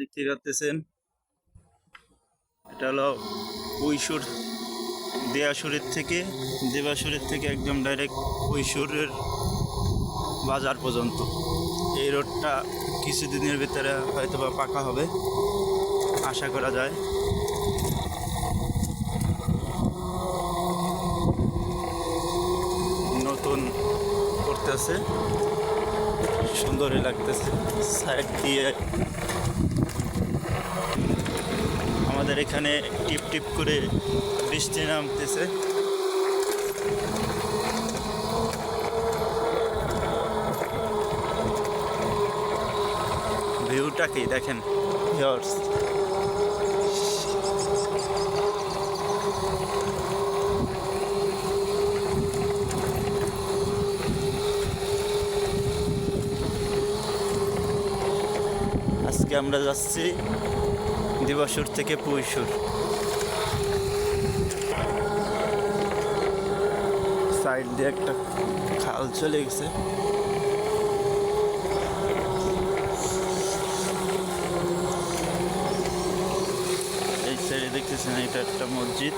দেখতে পাচ্ছেন এটা হলো কৈশোর দেয়াসুরের থেকে দেবাসুরের থেকে একদম ডাইরেক্ট কৈশোরের বাজার পর্যন্ত। এই রোডটা কিছুদিনের ভিতরে হয়তো বা পাকা হবে, আশা করা যায়। নতুন করতেছে। সুন্দরই লাগতেছে। সাইড দিয়ে। আমাদের এখানে টিপ টিপ করে বৃষ্টি নামতেছে। ভিউটা কি দেখেন? ভিউয়ার্স আজকে আমরা যাচ্ছি দিবাসুর থেকে পুইশুর। সাইড দিয়ে একটা খাল চলে গেছে। এই সাইডে দেখতেছেন, এটা একটা মসজিদ।